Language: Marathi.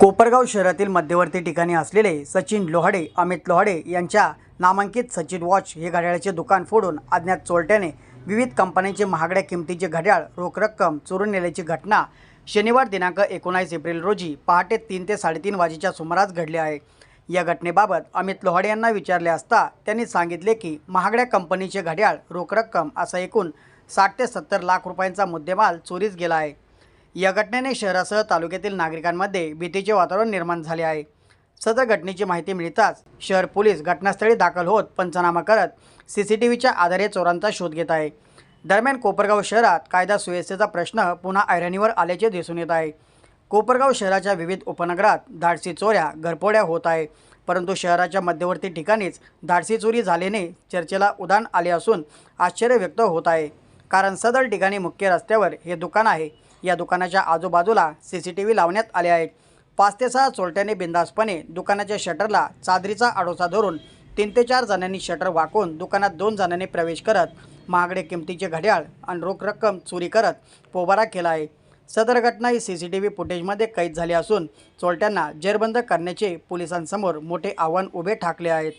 कोपरगाव शहरातील मध्यवर्ती ठिकाणी असलेले सचिन लोहाडे अमित लोहाडे यांच्या नामांकित सचिन वॉच हे घड्याळाचे दुकान फोडून अज्ञात चोरट्याने विविध कंपन्यांचे महागड्या किमतीचे घड्याळ रोख रक्कम चोरून नेल्याची घटना शनिवार दिनांक एकोणास एप्रिल रोजी पहाटे तीन ते साडेतीन वाजेच्या सुमारास घडली आहे. या घटनेबाबत अमित लोहाडे यांना विचारले असता त्यांनी सांगितले की महागड्या कंपनीचे घड्याळ रोख रक्कम असा एकूण साठ ते सत्तर लाख रुपयांचा मुद्देमाल चोरीस गेला आहे. या घटनेने शहरासह तालुक्यातील नागरिकांमध्ये भीतीचे वातावरण निर्माण झाले आहे. सदर घटनेची माहिती मिळताच शहर पोलीस घटनास्थळी दाखल होत पंचनामा करत सी सी टी व्हीच्या आधारे चोरांचा शोध घेत आहे. दरम्यान कोपरगाव शहरात कायदा सुव्यवस्थेचा प्रश्न पुन्हा ऐरणीवर आल्याचे दिसून येत आहे. कोपरगाव शहराच्या विविध उपनगरात धाडसी चोऱ्या घरपोड्या होत आहे. परंतु शहराच्या मध्यवर्ती ठिकाणीच धाडसी चोरी झाल्याने चर्चेला उदान आले असून आश्चर्य व्यक्त होत आहे. कारण सदर ठिकाणी मुख्य रस्त्यावर हे दुकान आहे. या दुकानाच्या आजूबाजूला सी सी टी व्ही लावण्यात आले आहेत. पाच ते सहा चोरट्याने बिंदासपणे दुकानाच्या शटरला चादरीचा आडोसा धरून तीन ते चार जणांनी शटर वाकून दुकानात दोन जणांनी प्रवेश करत महागडे किमतीचे घड्याळ आणि रोख रक्कम चोरी करत पोबारा केला आहे. सदर घटना ही सी सी टी व्ही फुटेजमध्ये कैद झाली असून चोरट्यांना जेरबंद करण्याचे पोलिसांसमोर मोठे आव्हान उभे ठाकले आहेत.